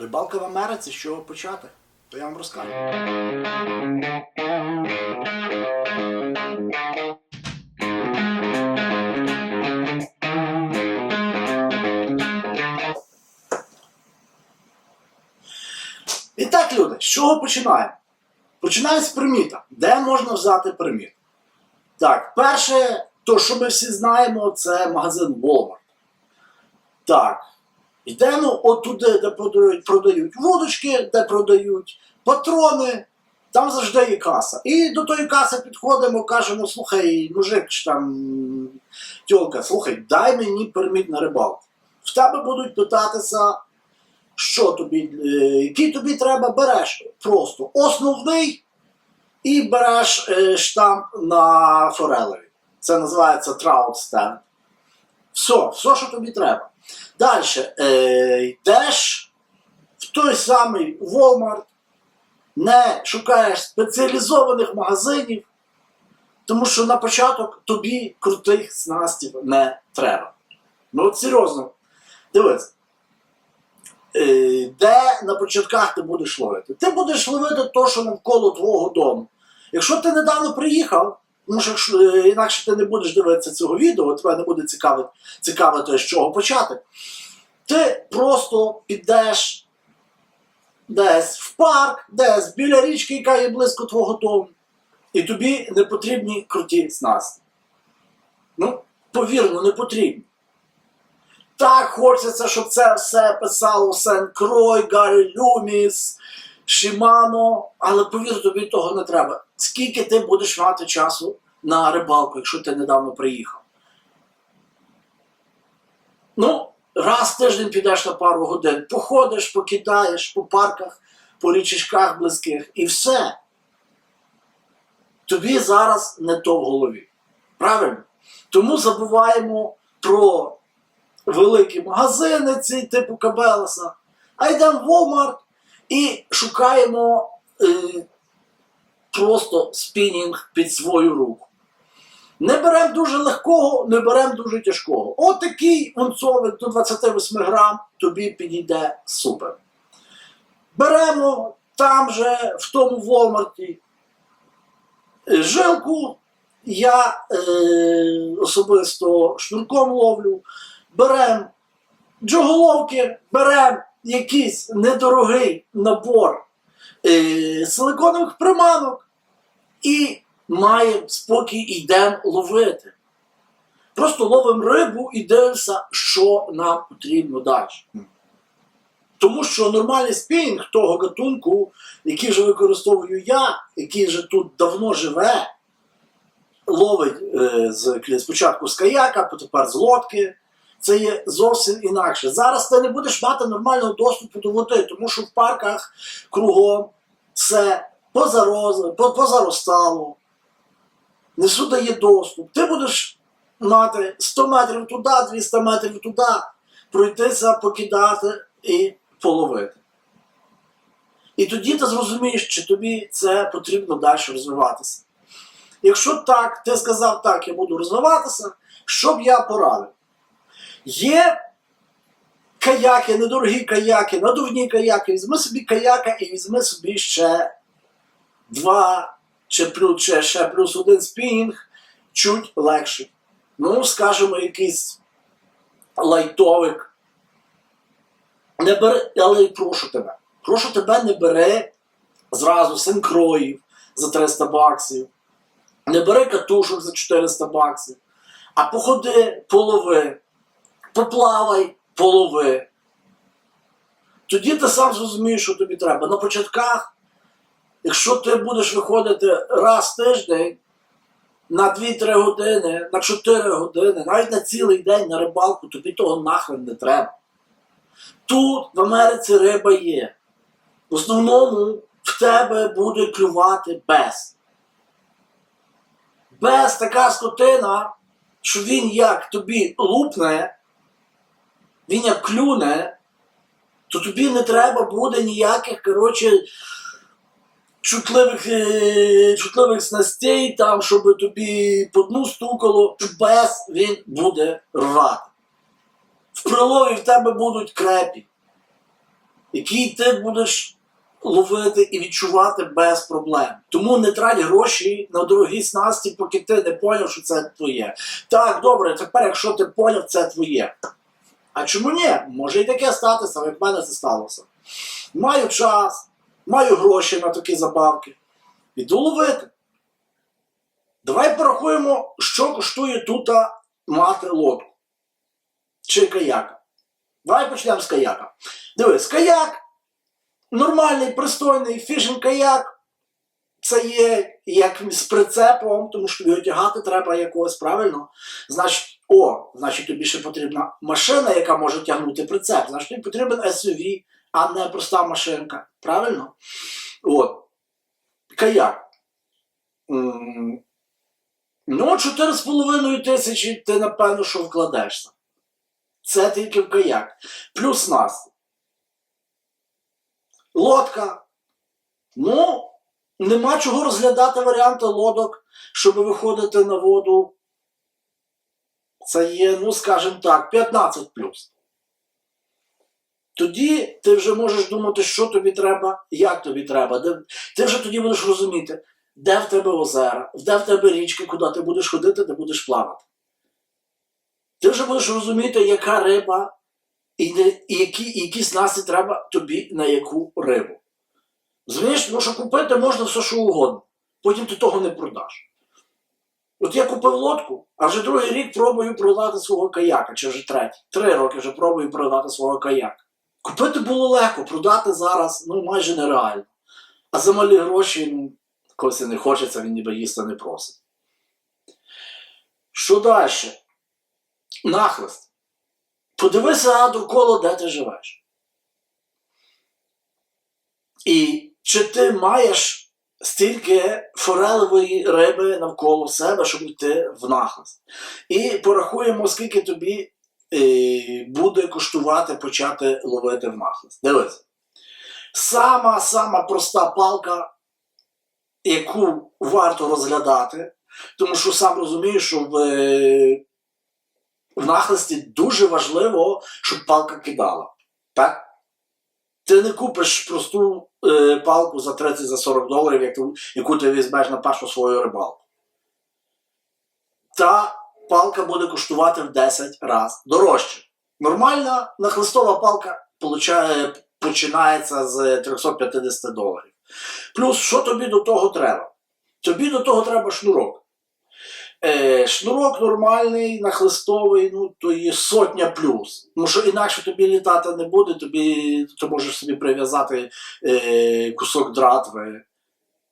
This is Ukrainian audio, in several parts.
Рибалка в Америці, з чого почати? То я вам розкажу. І так, люди, з чого починаємо? Починаємо з приміта. Де можна взяти приміт? Так, перше, то, що ми всі знаємо, це магазин Walmart. Так. Йдемо от туди, де продають, продають вудочки, де продають патрони, там завжди є каса. І до тої каси підходимо, кажемо, слухай, мужик чи там тьолка, слухай, дай мені перміт на рибалку. В тебе будуть питатися, що тобі, е, який тобі треба, береш просто основний і береш е, штамп на форелеві. Це називається Trout Stand. Все, все, що тобі треба. Далі е, йдеш в той самий Walmart, не шукаєш спеціалізованих магазинів, тому що на початок тобі крутих снастів не треба. Ну от серйозно, дивись. Е, де на початках ти будеш ловити? Ти будеш ловити то, що навколо твого дому. Якщо ти недавно приїхав, тому що якщо, е, інакше ти не будеш дивитися цього відео, тебе не буде цікавити, цікавити, з чого почати. Ти просто підеш десь в парк, десь біля річки, яка є близько твого дому, і тобі не потрібні круті снасті. Ну, повірно, не потрібні. Так хочеться, щоб це все писало Сен Крой, Гаррі Люміс, Шимано, але повір, тобі того не треба. Скільки ти будеш мати часу на рибалку, якщо ти недавно приїхав? Ну, раз в тиждень підеш на пару годин, походиш, покидаєш по парках, по річечках близьких і все. Тобі зараз не то в голові. Правильно? Тому забуваємо про великі магазини, ці типу Кабелеса, а йдемо в Walmart і шукаємо е, просто спінінг під свою руку. Не беремо дуже легкого, не беремо дуже тяжкого. Отакий онцовик до 28 грам тобі підійде супер. Беремо там же, в тому Walmart, е, жилку. Я е, особисто шнурком ловлю. Беремо джоголовки, беремо якийсь недорогий набор е, силиконових приманок і маємо спокій йдемо ловити. Просто ловимо рибу і дивимося, що нам потрібно далі. Тому що нормальний спінінг того гатунку, який вже використовую я, який вже тут давно живе, ловить е, з, спочатку з каяка, потепер з лодки. Це є зовсім інакше. Зараз ти не будеш мати нормального доступу до води, тому що в парках кругом все позароз, позаростало, не всюди є доступ. Ти будеш мати 100 метрів туди, 200 метрів туди, пройтися, покидати і половити. І тоді ти зрозумієш, чи тобі це потрібно далі розвиватися. Якщо так, ти сказав так, я буду розвиватися, що б я порадив? Є каяки, недорогі каяки, надувні каяки. Візьми собі каяка і візьми собі ще два чи плюс, чи ще плюс один спінінг, чуть легший. Ну, скажімо, якийсь лайтовик. Не бери, але прошу тебе. Прошу тебе, не бери зразу синкроїв за 300 баксів. Не бери катушок за 400 баксів. А походи, полови поплавай, полови. Тоді ти сам зрозумієш, що тобі треба. На початках, якщо ти будеш виходити раз в тиждень на 2-3 години, на 4 години, навіть на цілий день на рибалку, тобі того нахрен не треба. Тут в Америці риба є. В основному в тебе буде клювати без. Без така скотина, що він як тобі лупне, він як клюне, то тобі не треба буде ніяких, коротше, чутливих, е, чутливих снастей, там, щоб тобі по дну стукало, без він буде рвати. В прилові в тебе будуть крепі. який ти будеш ловити і відчувати без проблем. Тому не трать гроші на дорогі снасті, поки ти не поняв, що це твоє. Так, добре, тепер, якщо ти поняв, це твоє. А чому ні? Може і таке статися, як в мене це сталося. Маю час, маю гроші на такі забавки. Іду ловити. Давай порахуємо, що коштує тут мати лодку. Чи каяка. Давай почнемо з каяка. Дивись, каяк нормальний, пристойний фішинг каяк. Це є як з прицепом, тому що його тягати треба якогось правильно. Значить, о, значить, тобі ще потрібна машина, яка може тягнути прицеп. Значить, тобі потрібен SUV, а не проста машинка. Правильно? От. Каяк. Ну, 4,5 тисячі ти, напевно, що вкладешся. Це тільки в каяк. Плюс нас. Лодка. Ну, нема чого розглядати варіанти лодок, щоб виходити на воду. Це є, ну, скажімо так, 15 плюс. Тоді ти вже можеш думати, що тобі треба, як тобі треба. Ти вже тоді будеш розуміти, де в тебе озера, де в тебе річки, куди ти будеш ходити, де будеш плавати. Ти вже будеш розуміти, яка риба і, не- і які, і які снасті треба тобі на яку рибу. Розумієш, тому що купити можна все, що угодно. Потім ти того не продаш. От я купив лодку, а вже другий рік пробую продати свого каяка, чи вже третій. Три роки вже пробую продати свого каяка. Купити було легко, продати зараз ну, майже нереально. А за малі гроші ну, когось не хочеться, він ніби їсти не просить. Що далі? Нахлист. Подивися довкола, де ти живеш. І чи ти маєш стільки форелевої риби навколо себе, щоб йти в нахлист. І порахуємо, скільки тобі е, буде коштувати почати ловити в нахлист. Дивись. Сама сама проста палка, яку варто розглядати, тому що сам розумієш, що в, е, в нахлисті дуже важливо, щоб палка кидала. Так? Ти не купиш просту е, палку за 30-40 доларів, яку, яку ти візьмеш на першу свою рибалку. Та палка буде коштувати в 10 разів дорожче. Нормальна нахлистова палка получає, починається з 350 доларів. Плюс, що тобі до того треба? Тобі до того треба шнурок. Е, шнурок нормальний, нахлистовий, ну, то є сотня плюс. Тому що інакше тобі літати не буде, тобі ти можеш собі прив'язати е, кусок дратви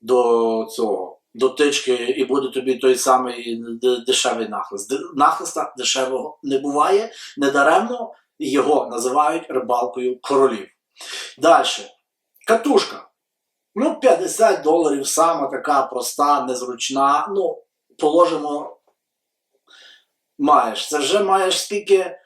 до цього, до тички, і буде тобі той самий дешевий нахлист. Нахлиста дешевого не буває, недаремно його називають рибалкою королів. Далі. Катушка. Ну, 50 доларів, сама така проста, незручна. Ну, положимо, маєш. Це вже маєш скільки,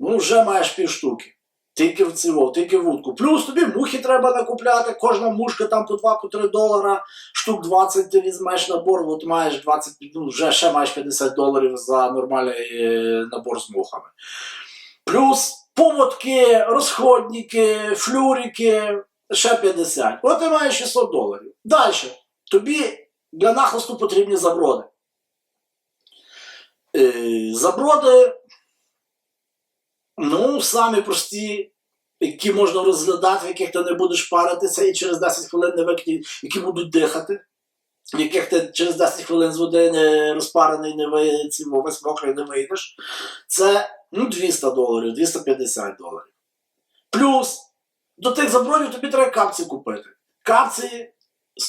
ну, вже маєш півштуки. Тільки в цього, тільки в вудку. Плюс тобі мухи треба накупляти, кожна мушка там по 2-3 долара, штук 20 ти візьмеш набор, от маєш 20, ну, вже ще маєш 50 доларів за нормальний е, набор з мухами. Плюс поводки, розходники, флюрики, ще 50. От ти маєш 600 доларів. Далі. Тобі для нахисту потрібні заброди. Е, заброди, ну, самі прості, які можна розглядати, в яких ти не будеш паритися і через 10 хвилин не викині, які будуть дихати, в яких ти через 10 хвилин з води не розпарений, не ви, ці, весь мокрий не вийдеш. Це ну, 200 доларів, 250 доларів. Плюс до тих забродів тобі треба капці купити. Капці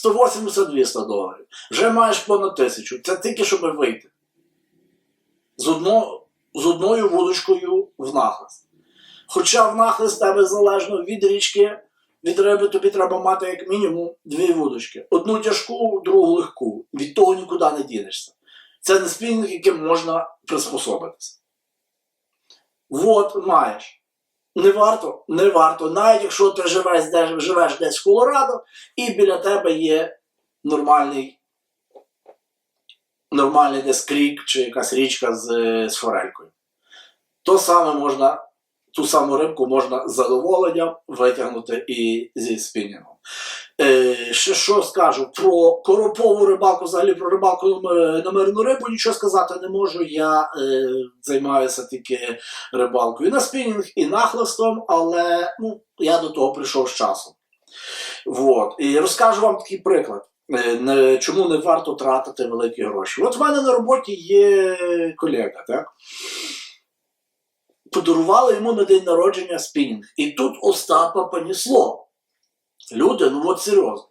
180-200 доларів. Вже маєш понад тисячу. Це тільки щоб вийти. З, одно, з одною вудочкою в нахлист. Хоча в нахлист тебе залежно від річки, від риби тобі треба мати як мінімум дві вудочки. Одну тяжку, другу легку. Від того нікуди не дінешся. Це не спільник, яким можна приспособитися. От маєш. Не варто, не варто. Навіть якщо ти живеш десь, живеш десь в Колорадо, і біля тебе є нормальний, нормальний десь крік чи якась річка з, з форелькою. То саме можна ту саму рибку можна з задоволенням витягнути і зі спінінгом. Е, ще що скажу про коропову рибалку, взагалі про рибалку на мирну рибу нічого сказати не можу. Я е, займаюся тільки рибалкою на спінінг, і нахлестом, але ну, я до того прийшов з часом. Вот. І розкажу вам такий приклад. е, Чому не варто тратити великі гроші? От в мене на роботі є колега, так? Подарували йому на день народження спінінг. І тут Остапа понісло. Люди, ну от серйозно.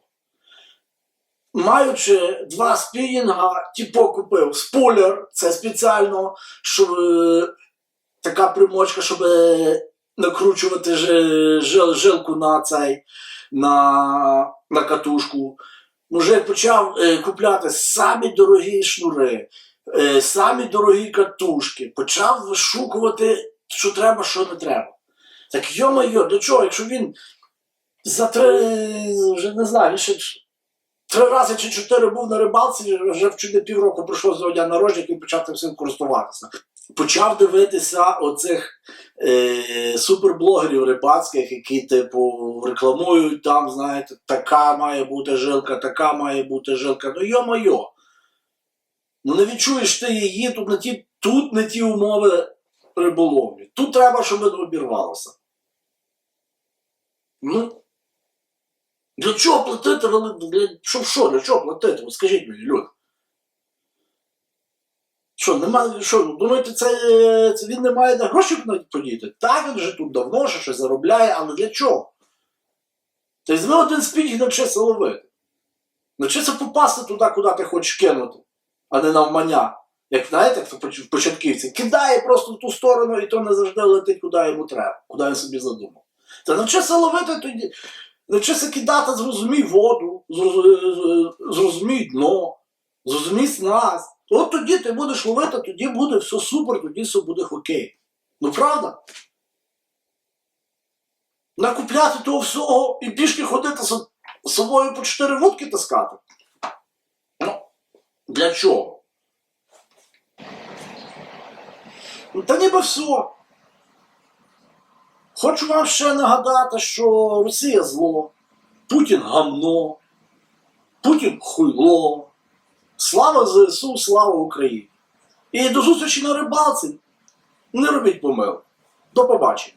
Маючи два спінінга, типу купив спулер, це спеціально, щоб е, така примочка, щоб е, накручувати жил, жилку на цей, на, на катушку. Мужик почав е, купляти самі дорогі шнури, е, самі дорогі катушки, почав вишукувати, що треба, що не треба. Так йо-моє, для чого, якщо він за три, вже не знаю, ще три рази чи чотири був на рибалці, вже в чуди півроку пройшло з дня народження і почав тим користуватися. Почав дивитися оцих е, суперблогерів рибацьких, які, типу, рекламують там, знаєте, така має бути жилка, така має бути жилка. Ну йо-моє. Ну не відчуєш ти її, тут не ті, тут не ті умови риболовлі. Тут треба, щоб не обірвалося. Ну, для чого платити? Для, що, що, для чого платити? Скажіть мені, люди. Що, немає, що, думаєте, це, це він не має на гроші подіти? Так, він вже тут давно ще щось заробляє, але для чого? Та візьми один спінг і навчися ловити. Навчися попасти туди, куди ти хочеш кинути, а не навмання. Як знаєте, як в початківці, кидає просто в ту сторону, і то не завжди летить, куди йому треба, куди він собі задумав. Та навчися ловити тоді, навчися кидати, зрозумій воду, зрозумій дно, зрозумій снасть. От тоді ти будеш ловити, тоді буде все супер, тоді все буде хокей. Ну правда? Накупляти того всього і пішки ходити з собою по чотири вудки таскати. Ну, для чого? Ну, Та ніби все. Хочу вам ще нагадати, що Росія зло, Путін гамно, Путін хуйло. Слава ЗСУ, слава Україні. І до зустрічі на рибалці. Не робіть помилок. До побачення.